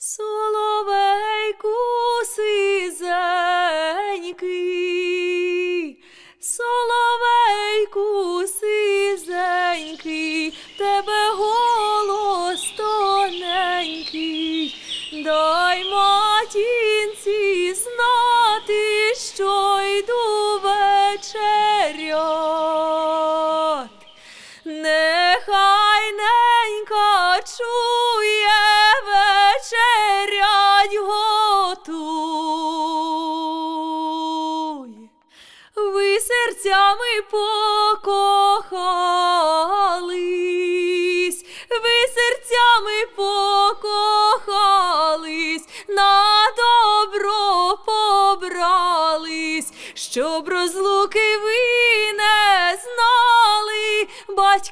Соловейку сизенький, соловейку сизенький, тебе голос тоненький, дай матінці знати, що йду вечерять. Нехай ненька чує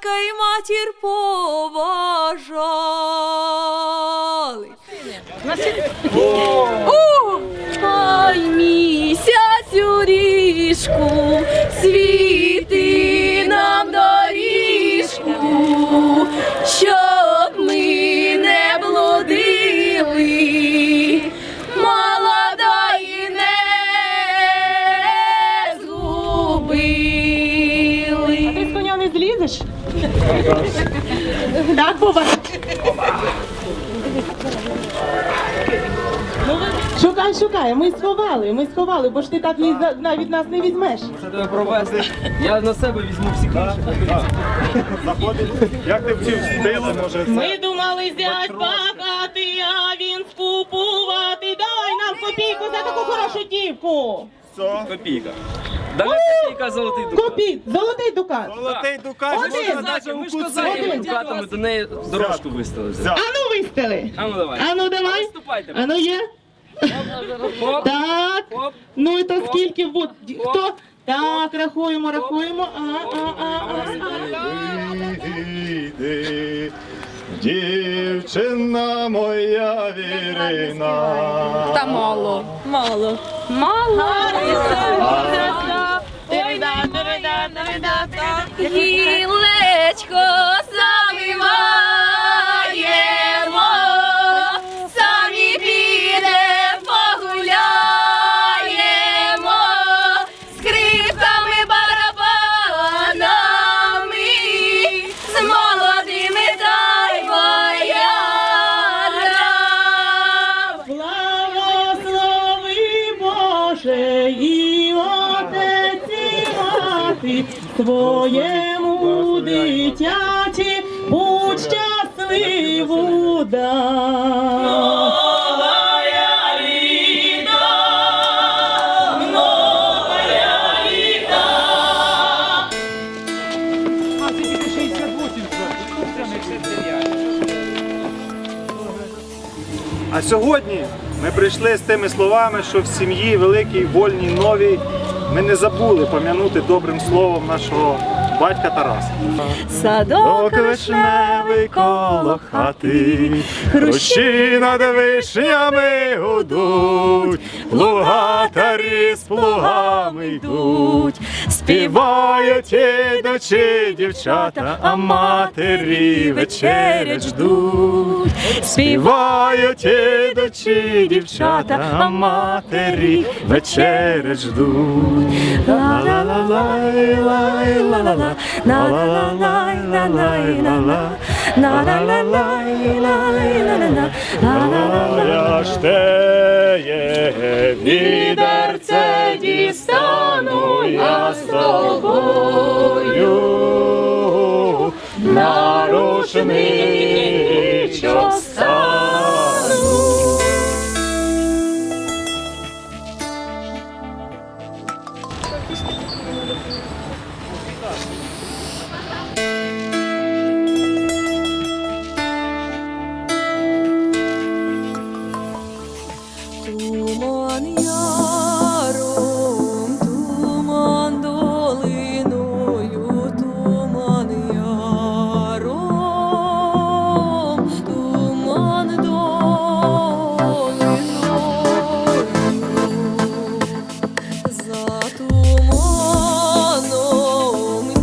батька і матір поважали. Ой, місяць у ріжку, Так, Боба? Шукай, шукай, ми сховали, ми сховали, бо ж ти так її навіть нас не візьмеш. Це тебе провести. Я на себе візьму всіх інших. Заходить. Як ти вчив стили, може це? Ми думали зять багатий, а він скупувати. Дай нам копійку за таку хорошу дівку. Все. Копійка. Далі копійка золотий дух. Копій, золотий дукат. Золотий дукач, Один. можна ми ж укусити. козаки, Один. дівчатами до неї дорожку виставили. Взяв. Ану вистели. А ну давай. Ану давай. Виступайте. Ану є. Хоп, Так. хоп. Ну і то скільки буде? Хто? Так, рахуємо, рахуємо. А, а, а, а, а. Іди, Дівчина моя вірина. Та мало. Мало. Мало. Терида, терида, терида, мати своєму дитяті будь щасливу дай. А сьогодні ми прийшли з тими словами, що в сім'ї великій, вольній, новій ми не забули пом'янути добрим словом нашого батька Тараса. Садок вишневий коло хати, хрущі над вишнями гудуть, плугатарі з плугами йдуть, співають ідучі дівчата, а матері вечерять ждуть, співають ідучі дівчата, а матері вечерять ждуть. Я ж теє відерце дістану я з тобою, на рушничок Туман яром, туман долиною,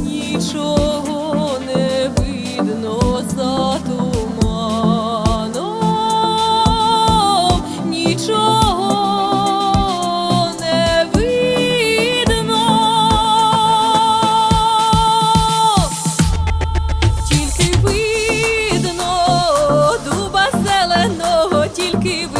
нічого не видно, за туманом нічого. keep